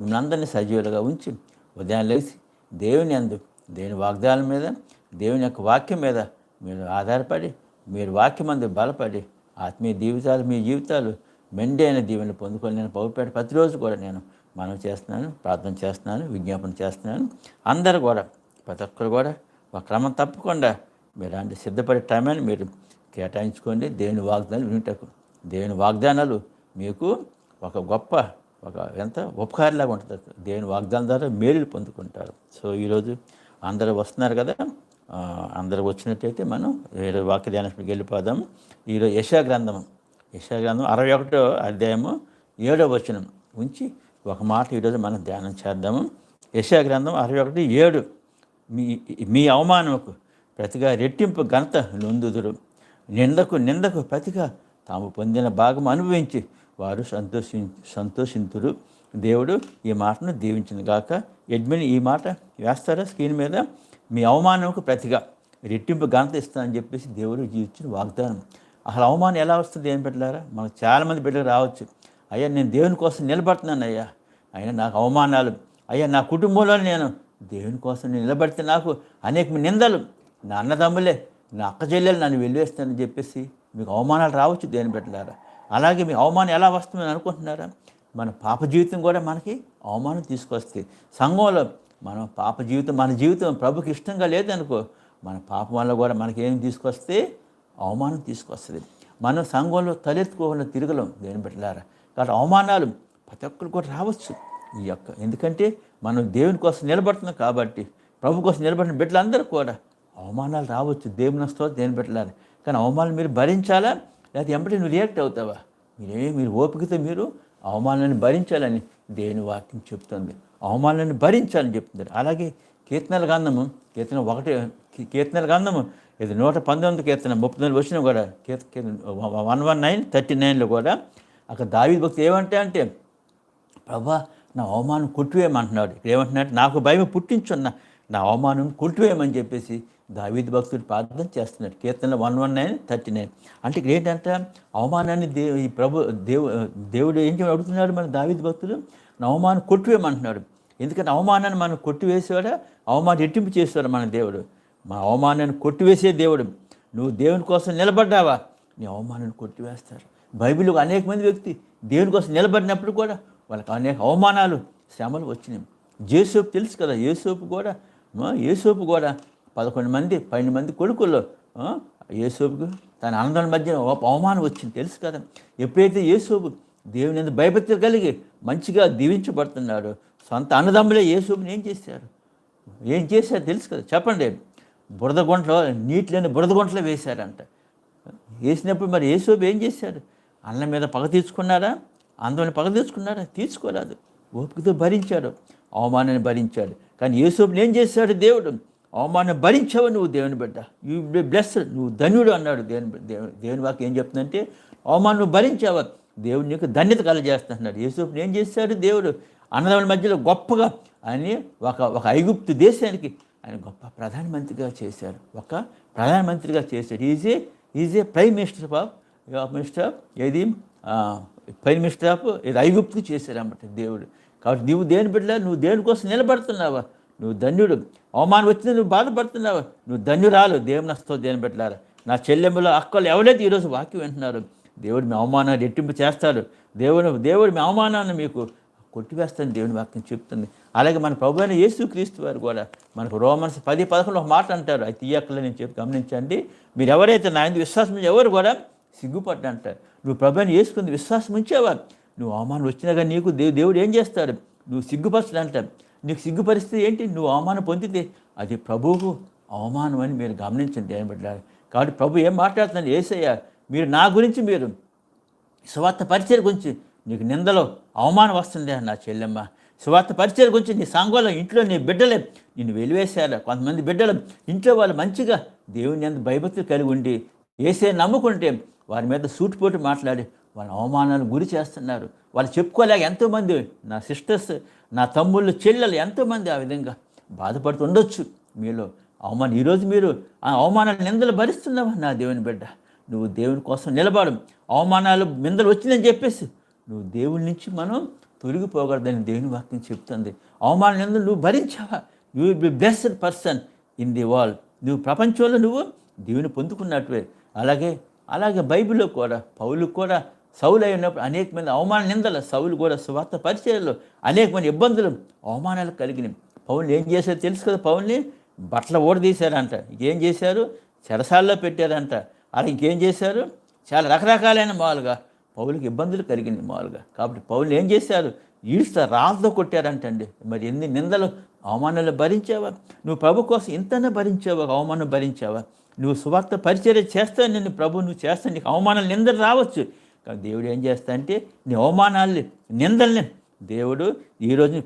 మిమ్మల్ని సజీవులుగా ఉంచి ఉదయం లేచి దేవుని అందు దేవుని వాగ్దానం మీద దేవుని యొక్క వాక్యం మీద మీరు ఆధారపడి మీరు వాక్యం అందు బలపడి ఆత్మీయ జీవితాలు మీ జీవితాలు మెండైన అయిన దీవెనలు పొందుకొని నేను పౌపేట ప్రతిరోజు కూడా నేను మనం చేస్తున్నాను ప్రార్థన చేస్తున్నాను విజ్ఞాపన చేస్తున్నాను. అందరూ కూడా ప్రతి ఒక్కరు కూడా ఒక క్రమం తప్పకుండా మీరు అంటే సిద్ధపడే టైమని మీరు కేటాయించుకోండి. దేవుని వాగ్దానాలు వినుటకు దేవుని వాగ్దానాలు మీకు ఒక గొప్ప ఒక ఎంత ఉపకారిలాగా ఉంటుంది. దేవుని వాగ్దానం ద్వారా మేలు పొందుకుంటారు. సో ఈరోజు అందరూ వస్తున్నారు కదా. అందరూ వచ్చినట్టయితే మనం వేరే వాక్య ధ్యానానికి వెళ్ళిపోదాం. ఈరోజు యశా గ్రంథం. యశా గ్రంథం అరవై ఒకటో అధ్యాయము ఏడో వచనం ఉంచి ఒక మాట ఈరోజు మనం ధ్యానం చేద్దాము. యశా గ్రంథం అరవై ఒకటి ఏడు. మీ మీ అవమానముకు ప్రతిగా రెట్టింపు ఘనత నొందుదురు. నిందకు నిందకు ప్రతిగా తాము పొందిన భాగం అనుభవించి వారు సంతోషి సంతోషింతురు. దేవుడు ఈ మాటను దీవించింది గాక. ఎడ్మిన్ ఈ మాట వేస్తారా స్క్రీన్ మీద? మీ అవమానంకు ప్రతిగా. రెట్టింపు ఘనత ఇస్తానని చెప్పేసి దేవుడు జీవించిన వాగ్దానం. అసలు అవమానం ఎలా వస్తుంది ఏం పెట్టలేరా? మనకు చాలామంది బిడ్డలు రావచ్చు. అయ్యా నేను దేవుని కోసం నిలబడుతున్నాను అయ్యా. అయినా నాకు అవమానాలు. అయ్యా నా కుటుంబంలో నేను దేవుని కోసం నేను నిలబడితే నాకు అనేక నిందలు. నా అన్నదమ్ములే నా అక్క చెల్లెలు నన్ను వెళ్ళేస్తానని చెప్పేసి మీకు అవమానాలు రావచ్చు దేని పెట్టలేరా అలాగే మీ అవమానం ఎలా వస్తుందని అనుకుంటున్నారా? మన పాప జీవితం కూడా మనకి అవమానం తీసుకొస్తుంది. సంఘంలో మన పాప జీవితం మన జీవితం ప్రభుకి ఇష్టంగా లేదనుకో మన పాపం వల్ల కూడా మనకి ఏం తీసుకొస్తే అవమానం తీసుకొస్తుంది. మనం సంఘంలో తలెత్తుకోకుండా తిరగలం దేని పెట్టలారా కాబట్టి అవమానాలు ప్రతి ఒక్కరు కూడా రావచ్చు. ఈ యొక్క ఎందుకంటే మనం దేవుని కోసం నిలబడుతున్నాం కాబట్టి ప్రభు కోసం నిలబడిన బిడ్డలందరూ కూడా అవమానాలు రావచ్చు. దేవుని స్తోత్రం దేని పెట్టలారా కానీ అవమానం మీరు భరించాలా? లేకపోతే ఎంబటి నువ్వు రియాక్ట్ అవుతావా? మీరే మీరు ఓపికతో మీరు అవమానాన్ని భరించాలని దేని వాక్యం చెప్తుంది? అవమానాన్ని భరించాలని చెప్తున్నారు. అలాగే కీర్తనల గంధము కీర్తన ఒకటి కీర్తనల గంధము ఇది నూట పంతొమ్మిది కీర్తన ముప్పై నాలుగు వచ్చిన కూడా కీర్త వన్ వన్ నైన్ థర్టీ నైన్లో కూడా అక్కడ దావి భక్తి ఏమంటే అంటే ప్రభా నా అవమానం కొట్టివేయమంటున్నాడు. ఇక్కడ ఏమంటున్నాడు నాకు భయం పుట్టించున్న నా అవమానం కొట్టివేయమని చెప్పేసి దావీద్ భక్తుడు ప్రార్థన చేస్తున్నాడు. కీర్తన one one nine thirty nine. అంటే ఇక్కడ ఏంటంటే అవమానాన్ని దేవు ఈ ప్రభు దేవు దేవుడు ఏం అడుగుతున్నాడు మన దావీద్ భక్తుడు? అవమానం కొట్టివేయమంటున్నాడు. ఎందుకంటే అవమానాన్ని మనం కొట్టివేసేవాడా? అవమానం ఎట్టింపు చేసేవాడు మన దేవుడు. మా అవమానాన్ని కొట్టివేసే దేవుడు. నువ్వు దేవుని కోసం నిలబడ్డావా? నీ అవమానాన్ని కొట్టివేస్తారు. బైబిల్లో అనేక మంది వ్యక్తి దేవుని కోసం నిలబడినప్పుడు కూడా వాళ్ళకి అనేక అవమానాలు శ్రమలు వచ్చినాయి. జేసోపు తెలుసు కదా ఏసోపు కూడా ఆ, ఏసోపు కూడా పదకొండు మంది పన్నెండు మంది కొడుకుల్లో ఆ, తన ఆనందాల మధ్య అవమానం వచ్చింది. తెలుసు కదా ఎప్పుడైతే ఏసోపు దేవుని ఎందుకు భయభక్తులు కలిగి మంచిగా దీవించబడుతున్నాడు సొంత అన్నదమ్ములే ఏసోపుని ఏం చేశారు? ఏం చేశారు తెలుసు కదా చెప్పండి. బురద గుంటలో నీటిలోని బురద గుంటలో వేశారంట. వేసినప్పుడు మరి యేసోబు ఏం చేశారు అన్నం మీద పగ తీర్చుకున్నారా? అందరిని పగ తీర్చుకున్నారా? తీర్చుకోలేదు ఓపికతో భరించాడు అవమానాన్ని భరించాడు. కానీ యేసోబుని ఏం చేశాడు దేవుడు? అవమానం భరించావు నువ్వు దేవుని బిడ్డ. యూ బ్లెస్ నువ్వు ధన్యుడు అన్నాడు దేవుని బిడ్డ. దేవుని దేవుని వాకి ఏం చెప్తుందంటే అవమానం నువ్వు భరించావా. దేవుడు నీకు ధన్యత కలజేస్తున్నాడు యేసుని ఏం చేశాడు? దేవుడు అన్నదమ్ముల మధ్యలో గొప్పగా అని ఒక ఒక ఐగుప్తు దేశానికి ఆయన గొప్ప ప్రధానమంత్రిగా చేశారు. ఒక ప్రధానమంత్రిగా చేశాడు. Easy is a prime minister of minister of ఏది? ప్రైమ్ మినిస్టర్ ఆఫ్ ఇది చేశారు అన్నమాట దేవుడు. కాబట్టి నువ్వు దేని బిడ్డ నువ్వు దేని కోసం నిలబడుతున్నావా? నువ్వు ధన్యుడు. అవమానం వచ్చింది నువ్వు బాధపడుతున్నావు. నువ్వు ధన్యురాలు. దేవుని నష్టం దేని పెట్టారు నా చెల్లెమ్మలో అక్కలు ఎవరైతే ఈరోజు వాక్యం వింటున్నారు దేవుడు మీ అవమానాన్ని రెట్టింపు చేస్తాడు. దేవుడు దేవుడు మీ అవమానాన్ని మీకు కొట్టివేస్తాను దేవుని వాక్యం చెప్తుంది. అలాగే మన ప్రభు అయిన యేసు క్రీస్తు వారు కూడా మనకు రోమన్స్ పది పదకొండు ఒక మాట అంటారు. అది తీయక్కలు నేను చెప్పి గమనించండి. మీరు ఎవరైతే నా ఎందుకు విశ్వాసం ఎవరు కూడా సిగ్గుపడ్డ అంటారు. నువ్వు ప్రభు అయిన యేసుకుంది విశ్వాసం ఉంచేవా? నువ్వు అవమానం వచ్చినా కానీ నీకు దేవుడు ఏం చేస్తాడు? నువ్వు సిగ్గుపరచడు అంటారు. నీకు సిగ్గు పరిస్థితి ఏంటి? నువ్వు అవమానం పొందితే అది ప్రభువుకు అవమానం అని మీరు గమనించండి అని బిడ్డలారా. కాబట్టి ప్రభు ఏం మాట్లాడుతున్నాను ఏసయ్య మీరు నా గురించి మీరు స్వార్థ పరిచయం గురించి నీకు నిందలో అవమానం వస్తుంది నా చెల్లెమ్మ. స్వార్థ పరిచయం గురించి నీ సంఘంలో ఇంట్లో నీ బిడ్డలే నిన్ను వెలివేశారు. కొంతమంది బిడ్డలు ఇంట్లో వాళ్ళు మంచిగా దేవుని అందు భయభక్తులు కలిగి ఉండి ఏసే నమ్ముకుంటే వారి మీద సూటిపోటు మాట్లాడి వాళ్ళు అవమానాలు గురి చేస్తున్నారు. వాళ్ళు చెప్పుకోలేక ఎంతోమంది నా సిస్టర్స్ నా తమ్ముళ్ళు చెల్లెలు ఎంతోమంది ఆ విధంగా బాధపడుతుండొచ్చు మీలో అవమానం ఈరోజు మీరు ఆ అవమానాలు నిందలు భరిస్తున్నావా? నా దేవుని బిడ్డ నువ్వు దేవుని కోసం నిలబడు. అవమానాలు నిందలు వచ్చిందని చెప్పేసి నువ్వు దేవుని నుంచి మనం తొలగిపోకూడదని దేవుని వాక్యం చెప్తుంది. అవమాన నిందలు నువ్వు భరించావా? You will be best person in the world నువ్వు ప్రపంచంలో నువ్వు దేవుని పొందుకున్నట్టువే అలాగే అలాగే బైబిల్లో కూడా పౌలు కూడా సౌలు అయినప్పుడు అనేకమైన అవమాన నిందలు సౌలు కూడా స్వార్థ పరిచయాలు అనేకమైన ఇబ్బందులు అవమానాలు కలిగినాయి పౌన్లు ఏం చేశారో తెలుసు కదా పౌన్ని బట్టలు ఓడదీశారంట ఏం చేశారు? చెరసాల్లో పెట్టారంట. అలా ఇంకేం చేశారు? చాలా రకరకాలైన మామూలుగా పౌలకి ఇబ్బందులు కలిగినాయి మామూలుగా. కాబట్టి పౌలు ఏం చేశారు? ఈడ్స్త రాళ్ళతో కొట్టారంటండి. మరి ఎన్ని నిందలు అవమానాలు భరించావా? నువ్వు ప్రభు కోసం ఇంతనే భరించావా? అవమానం భరించావా? నువ్వు సువార్త పరిచర్య చేస్తా నిన్ను ప్రభు నువ్వు చేస్తా నీకు అవమానాలు నిందలు రావచ్చు. కానీ దేవుడు ఏం చేస్తా అంటే నీ అవమానాల్ని నిందల్ని దేవుడు ఈరోజు నీ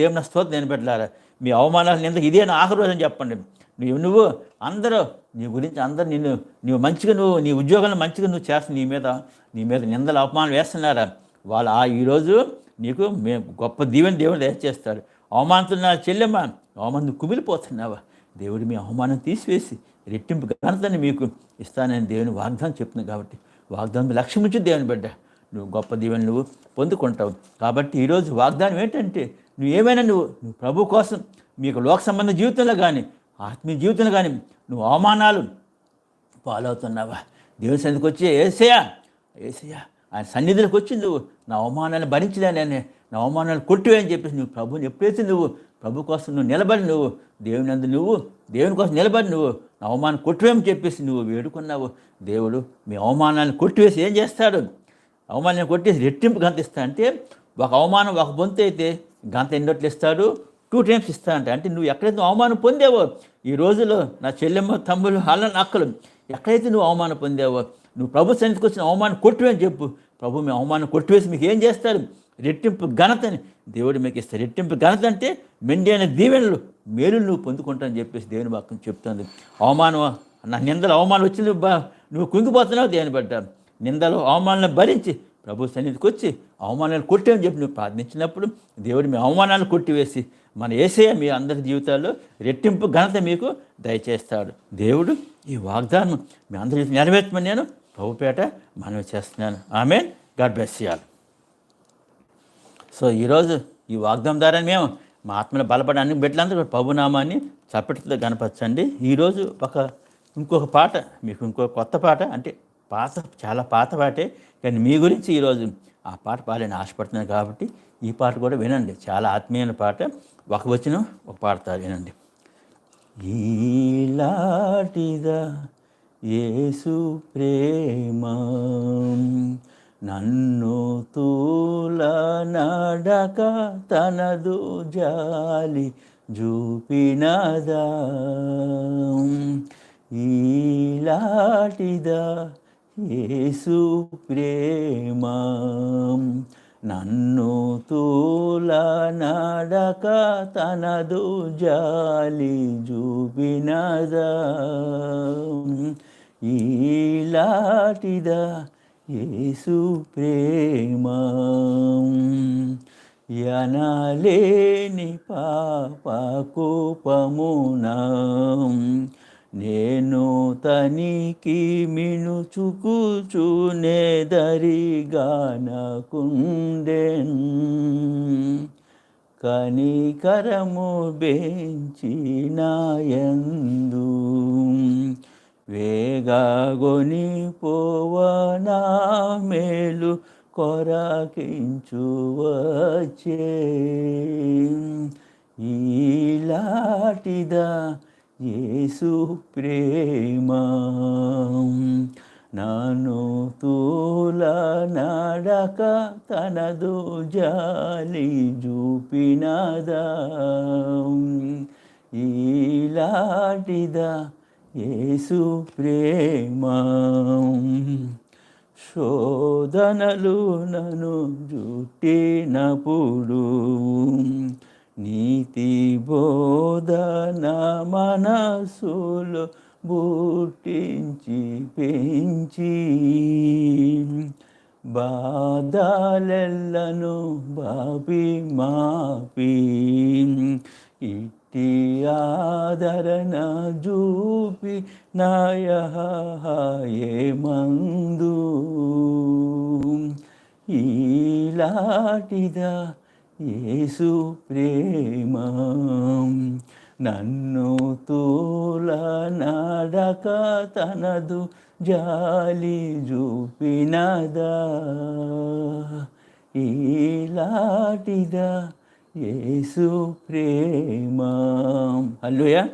దేవుని నా స్తోత్రం నేను పెట్టలేరా? మీ అవమానాలు నింద ఇదే నా ఆఖరి రోజు అని చెప్పండి. నువ్వు నువ్వు అందరూ నీ గురించి అందరూ నిన్ను నువ్వు మంచిగా నువ్వు నీ ఉద్యోగాలు మంచిగా నువ్వు చేస్తా నీ మీద నీ మీద నిందలు అవమానం వేస్తున్నారా? వాళ్ళు ఆ ఈరోజు నీకు మేము గొప్ప దీవెని దేవుడు చేస్తారు అవమానంతో చెల్లెమ్మ అవమానం కుమిలిపోతున్నావా? దేవుడు మీ అవమానం తీసివేసి రెట్టింపు ఘనతని మీకు ఇస్తానని దేవుని వాగ్దానం చెప్తుంది కాబట్టి వాగ్దానం లక్ష్యం దేవుని బిడ్డ. నువ్వు గొప్ప దీవెన నువ్వు పొందుకుంటావు. కాబట్టి ఈరోజు వాగ్దానం ఏంటంటే నువ్వు ఏమైనా నువ్వు నువ్వు ప్రభు కోసం మీకు లోక సంబంధ జీవితంలో కానీ ఆత్మీయ జీవితంలో కానీ నువ్వు అవమానాలు పాలవుతున్నావా దేవుని సన్నిధికి వచ్చి ఏసయ్యా ఏసయ్యా ఆయన సన్నిధిలోకి వచ్చి నువ్వు నా అవమానాన్ని భరించలేని నా అవమానాలు కొట్టివే అని చెప్పేసి నువ్వు ప్రభుని ఎప్పుడైతే నువ్వు ప్రభు కోసం నువ్వు నిలబడి నువ్వు దేవుని అందు నువ్వు దేవుని కోసం నిలబడి నువ్వు అవమానం కొట్టివేమని చెప్పేసి నువ్వు వేడుకున్నావు. దేవుడు మీ అవమానాన్ని కొట్టివేసి ఏం చేస్తాడు? అవమానాన్ని కొట్టేసి రెట్టింపు గంత ఇస్తా అంటే ఒక అవమానం ఒక బొంతు అయితే గంత ఎన్నోట్లు ఇస్తాడు? టూ టైమ్స్ ఇస్తా అంటే. అంటే నువ్వు ఎక్కడైతే అవమానం పొందావో ఈ రోజులో నా చెల్లెమ్మ తమ్ముళ్ళు అల్లని అక్కలు ఎక్కడైతే నువ్వు అవమానం పొందావో నువ్వు ప్రభు సన్నిధికి వచ్చిన అవమానం కొట్టువేని చెప్పు. ప్రభు మీ అవమానం కొట్టివేసి మీకు ఏం చేస్తారు రెట్టింపు ఘనతని దేవుడు మీకు ఇస్తారు రెట్టింపు ఘనత అంటే మెండి అనే దీవెనలు. మేలు నువ్వు పొందుకుంటానని చెప్పేసి దేవుని వాక్యం చెప్తుంది. అవమానం నా నిందలు అవమానం వచ్చింది నువ్వు బా. నువ్వు కుంగిపోతున్నావు దేవుని బిడ్డ. నిందలు అవమానాలను భరించి ప్రభు సన్నిధికి వచ్చి అవమానాలు కొట్టేమని చెప్పి నువ్వు ప్రార్థించినప్పుడు దేవుడు మీ అవమానాలు కొట్టివేసి మన ఏసయ మీ అందరి జీవితాల్లో రెట్టింపు ఘనత మీకు దయచేస్తాడు. దేవుడు ఈ వాగ్దానం మీ అందరి జీవితం నెరవేర్చమని నేను ప్రభుపేట మనవి చేస్తున్నాను. ఆమె గాడ్ బ్లెస్ చేయాలి సో ఈరోజు ఈ వాగ్దానం ద్వారా మేము మా ఆత్మను బలపడడానికి బిడ్డలందరూ ప్రభునామాన్ని చప్పటితో కనపరచండి ఈరోజు ఒక ఇంకొక పాట మీకు ఇంకో కొత్త పాట అంటే పాత చాలా పాత పాటే కానీ మీ గురించి ఈరోజు ఆ పాట పాడని ఆశపడుతున్నాను కాబట్టి ఈ పాట కూడా వినండి. చాలా ఆత్మీయమైన పాట. ఒక వచ్చిన ఒక పాడతారు వినండి. ఈలాటిదా యేసు ప్రేమ నన్ను తూల నడక తనదు జాలి చూపినదా ఈలాటిదా యేసు ప్రేమ. నన్ను తూల నడక తనదు జాలి చూపినదా ఈలాటిదా యేసు ప్రేమ యనలేని పాప కోపమున నేను తనికి మినుచుకుచునే దరిగానకుండెన్. కనికరము బెంచినాయందు వేగాగొని పోవనా మేలు కొరకించు వచ్చే ఈలాటిదా యేసు ప్రేమ నన్ను తూల నడక తనదు జాలి చూపినదా ఈలాటిదా యేసు ప్రేమ శోధనలు నన్ను జుట్టినప్పుడు నీతి బోధన మనసులో బుట్టించి పెంచి బాధలెల్లను బాపి మాపి ఇట్టి ఆదరణ చూపి నాయే మందు ఈలాటిదా యేసు ప్రేమ నన్ను తోల నడక తనదు జాలి చూపినదా ఈలాటిదా యేసు ప్రేమ. హల్లుయా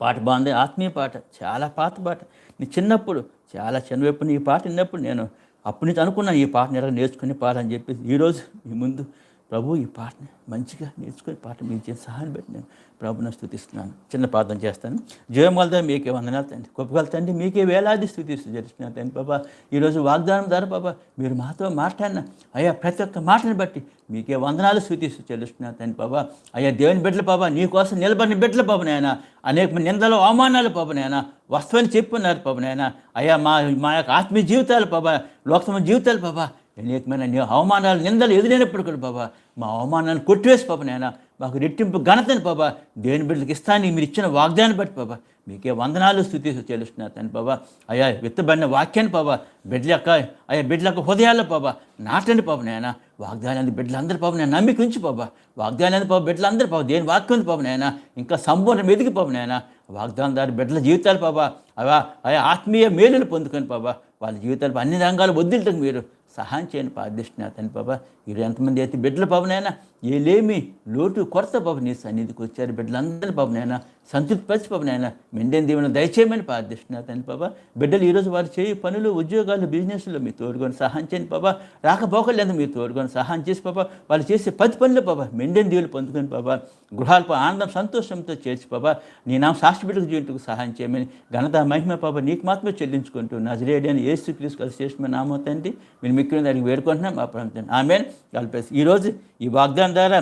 పాట బాగుంది. ఆత్మీయ పాట. చాలా పాత పాట. నీ చిన్నప్పుడు చాలా చిన్నవైపు ఈ పాట విన్నప్పుడు నేను అప్పుడు నుంచి అనుకున్నాను ఈ పాట ఎలా నేర్చుకునే పాట అని చెప్పేసి. ఈరోజు మీ ముందు ప్రభు ఈ పాటని మంచిగా నేర్చుకుని పాట మీరు చేసిన సహాయం పెట్టి నేను ప్రభుని స్థుతిస్తున్నాను. చిన్న ప్రార్థన చేస్తాను. జయమలదా మీకే వందనాలు తండ్రి. గొప్పగల తండ్రి. మీకే వేలాది స్థుతిస్తూ జరుగుతున్నాను తండ్రి. బాబా ఈరోజు వాగ్దానం ద్వారా బాబా మీరు మాతో మాట్లాడిన అయ్యా ప్రతి ఒక్క మాటని బట్టి మీకే వందనాలు స్థుతిస్తూ చెల్లిస్తున్నాను తండ్రి బాబా అయ్యా దేవుని బిడ్డల బాబా నీ కోసం నిలబడిన బిడ్డల బాబు నాయన. అనేక నిందలు అవమానాలు పాప నాయన. వస్తువుని చెప్పున్నారు పాప నాయన. అయ్యా మా మా యొక్క ఆత్మీయ జీవితాలు బాబా లోకసమ జీవితాలు బాబా అనేకమైన నీ అవమానాలు నిందలు ఎదురైనప్పుడు కూడా బాబా మా అవమానాన్ని కొట్టివేసి పాప నాయన. మాకు రెట్టింపు ఘనతని బాబా దేవుని బిడ్డలకి ఇస్తాను మీరు ఇచ్చిన వాగ్దాన్ని బట్టి బాబా మీకే వందనాలు స్థుతి చెల్లిస్తున్నారు తను బాబా. అయ్యా విత్తబడిన వాక్యాన్ని బాబా బిడ్డల యొక్క అయ్యా బిడ్డల యొక్క హృదయాల్లో బాబా నాటండి పాప నాయన. వాగ్దానాన్ని బిడ్డలందరూ పాప నేను నమ్మిక ఉంచి బాబా వాగ్దానాన్ని పాప బిడ్డలందరూ పాప దేని వాక్యం ఉంది పాప నాయన. ఇంకా సంపూర్ణ ఎదిగి పాప నాయన. వాగ్దానం దారి బిడ్డల జీవితాలు బాబా అవా అయా ఆత్మీయ మేలులు పొందుకొని బాబా వాళ్ళ జీవితాలు అన్ని రంగాలు వదిలిటకు మీరు సహాయం చేయని ప్రార్థిస్తున్నా తండ్రి బాబా మీరు ఎంతమంది అయితే బిడ్డలు బాబునైనా ఏలేమి లోటు కొరత బాబు నీ సన్నిధికి వచ్చారు. బిడ్డలందరూ నాయన సంతృప్తి బాబు నాయన. మెండేని దీవెన దయచేయమని ప్రార్థిస్తున్నా తండ్రి బాబా. బిడ్డలు ఈరోజు వారు చేయి పనులు ఉద్యోగాలు బిజినెస్లో మీ తోడుకొని సహాయం చేయండి బాబా. రాకపోకలేదు మీరు తోడుకొని సహాయం చేసి బాబా. వాళ్ళు చేసే పది పనులు బాబా మెండేని దీవులు పొందుకొని బాబా. గృహాలపై ఆనందం సంతోషంతో చేర్చి బాబా. నీ నామ సాక్షి బిడ్డకు జీవితకు సహాయం చేయమని ఘనత మహిమ బాబా నీకు మాత్రమే చెల్లించుకుంటూ నజరేడి అని ఏసు క్రీస్తు కలిసి చేసిన నామో తండ్రి. మీరు మిక్కిన దానికి వేడుకుంటున్నాం. మా ప్రాంతం ఆమె కలిపేసి ఈరోజు ఈ వాగ్దానం ద్వారా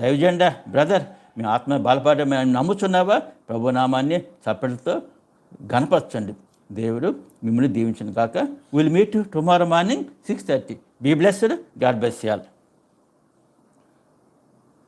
దైవజెండా బ్రదర్ మీ ఆత్మ బలపడ మేము నమ్ముచున్నావా? ప్రభు నామాన్ని చప్పటితో గణపరచండి దేవుడు మిమ్మల్ని దీవించిన కాక will meet tomorrow morning six thirty be blessed God bless y'all